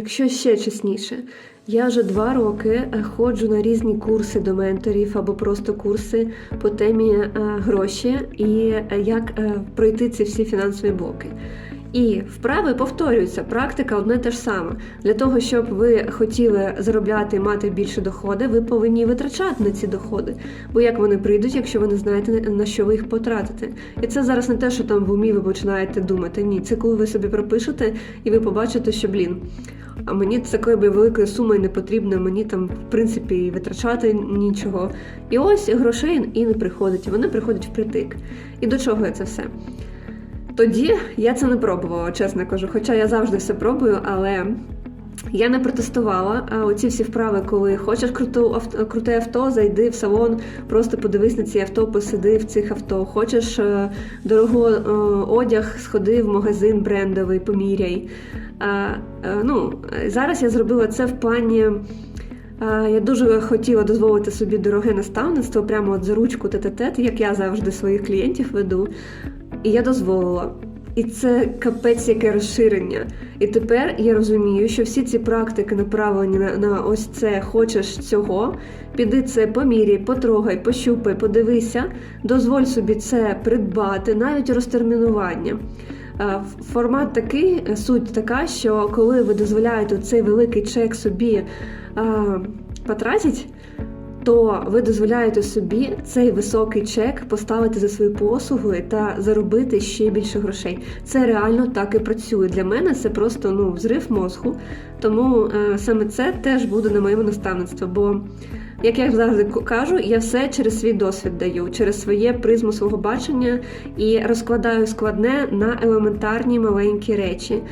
Якщо ще чесніше, я вже два роки е, ходжу на різні курси до менторів або просто курси по темі е, гроші і е, як пройти ці всі фінансові блоки. І вправи повторюються, практика одне те ж саме. Для того, щоб ви хотіли заробляти і мати більше доходи, ви повинні витрачати на ці доходи. Бо як вони прийдуть, якщо ви не знаєте на що ви їх потратите? І це зараз не те, що там в умі ви починаєте думати. Ні, це коли ви собі пропишете і ви побачите, що блін. Мені такої би великої суми не потрібно, мені там, в принципі, витрачати нічого. І ось грошей і не приходить, вони приходять впритик. І до чого я це все? Тоді я це не пробувала, чесно кажу. Хоча я завжди все пробую, але я не протестувала. А оці всі вправи, коли хочеш круту авто, круте авто, зайди в салон, просто подивись на ці авто, посиди в цих авто. Хочеш е, дорогу е, одяг, сходи в магазин брендовий, поміряй. А, е, ну, зараз я зробила це в плані. Е, Я дуже хотіла дозволити собі дороге наставництво, прямо от за ручку тет-тет, як я завжди своїх клієнтів веду. І я дозволила. І це капець яке розширення. І тепер я розумію, що всі ці практики направлені на, на ось це хочеш цього. Піди це поміряй, потрогай, пощупай, подивися, дозволь собі це придбати, навіть розтермінування. Е, Формат такий, е, суть така, що коли ви дозволяєте цей великий чек собі е, потратити, то ви дозволяєте собі цей високий чек поставити за свою послугу та заробити ще більше грошей. Це реально так і працює. Для мене це просто ну взрив мозку. Тому е, саме це теж буде на моєму наставництві. Бо, як я завжди кажу, я все через свій досвід даю, через своє призму свого бачення і розкладаю складне на елементарні маленькі речі.